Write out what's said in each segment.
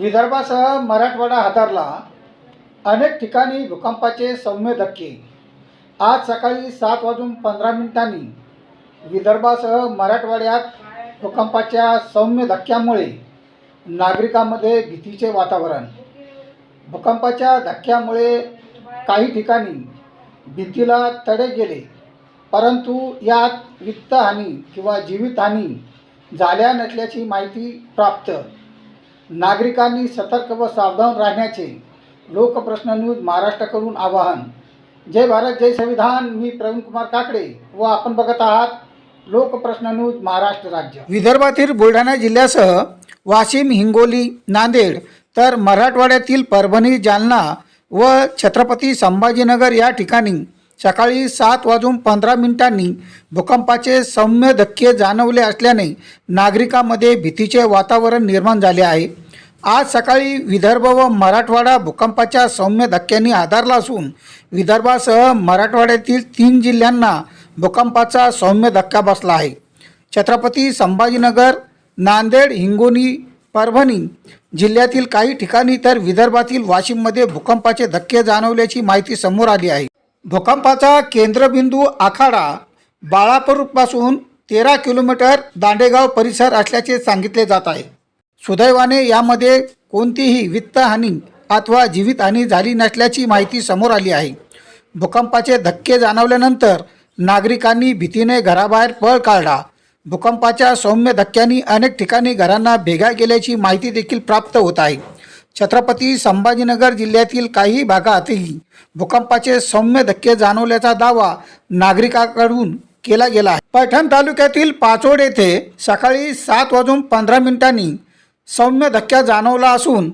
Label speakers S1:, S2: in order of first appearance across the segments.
S1: विदर्भासह मराठवाडा हादरला. अनेक ठिकाणी भूकंपाचे सौम्य धक्के. आज सकाळी सात वाजून पंधरा मिनिटांनी विदर्भासह मराठवाड्यात भूकंपाच्या सौम्य धक्क्यामुळे नागरिकांमध्ये भीतीचे वातावरण. भूकंपाच्या धक्क्यामुळे काही ठिकाणी भिंतीला तडे गेले. परंतु यात वित्तहानी किंवा जीवितहानी झाल्या नसल्याची माहिती प्राप्त नागरिकांनी सतर्क व सावधान राहण्याचे लोकप्रश्न न्यूज महाराष्ट्राकडून आवाहन. जय भारत जय संविधान. मी प्रवीण कुमार काकडे व आपण बघत आहात लोकप्रश्न न्यूज महाराष्ट्र राज्य. विदर्भातील बुलढाणा जिल्ह्यासह वाशिम हिंगोली नांदेड तर मराठवाड्यातील परभणी जालना व छत्रपती संभाजीनगर या ठिकाणी सकाळी सात वाजून पंधरा मिनिटांनी भूकंपाचे सौम्य धक्के जाणवले असल्याने नागरिकांमध्ये भीतीचे वातावरण निर्माण झाले आहे. आज सकाळी विदर्भ व मराठवाडा भूकंपाच्या सौम्य धक्क्यांनी आधारला असून विदर्भासह मराठवाड्यातील तीन जिल्ह्यांना भूकंपाचा सौम्य धक्का बसला आहे. छत्रपती संभाजीनगर नांदेड हिंगोली परभणी जिल्ह्यातील काही ठिकाणी तर विदर्भातील वाशिममध्ये भूकंपाचे धक्के जाणवल्याची माहिती समोर आली आहे. भूकंपाचा केंद्रबिंदू आखाडा बाळापूरपासून तेरा किलोमीटर दांडेगाव परिसर असल्याचे सांगितले जात आहे. सुदैवाने यामध्ये कोणतीही वित्तहानी अथवा जीवितहानी झाली नसल्याची माहिती समोर आली आहे. भूकंपाचे धक्के जाणवल्यानंतर नागरिकांनी भीतीने घराबाहेर पळ काढला. भूकंपाच्या सौम्य धक्क्यांनी अनेक ठिकाणी घरांना भेगा गेल्याची माहिती देखील प्राप्त होत आहे. छत्रपती संभाजीनगर जिल्ह्यातील काही भागातही भूकंपाचे सौम्य धक्के जाणवल्याचा दावा नागरिकांकडून केला गेला आहे. पैठण तालुक्यातील पाचोड येथे सकाळी सात वाजून पंधरा मिनिटांनी सौम्य धक्का जाणवला असून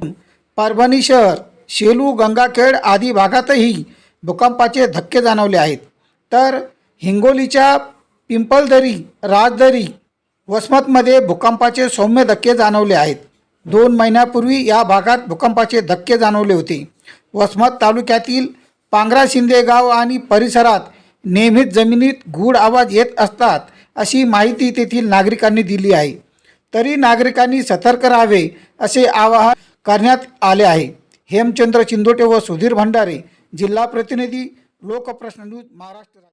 S1: परभणी शहर शेलू गंगाखेड आदी भागातही भूकंपाचे धक्के जाणवले आहेत. तर हिंगोलीच्या पिंपलदरी राजदरी वसमतमध्ये भूकंपाचे सौम्य धक्के जाणवले आहेत. दोन महिन्यापूर्वी या भागात भूकंपाचे धक्के जाणवले होते. वसमत तालुक्यातील पांगरा शिंदे गाव आणि परिसरात नेहमीच जमिनीत गूढ आवाज येत असतात अशी माहिती तेथील नागरिकांनी दिली आहे. तरी नागरिकांनी सतर्क राहावे असे आवाहन करण्यात आले आहे. हेमचंद्र चिंदोटे व सुधीर भंडारे जिल्हा प्रतिनिधी लोकप्रश्न न्यूज महाराष्ट्र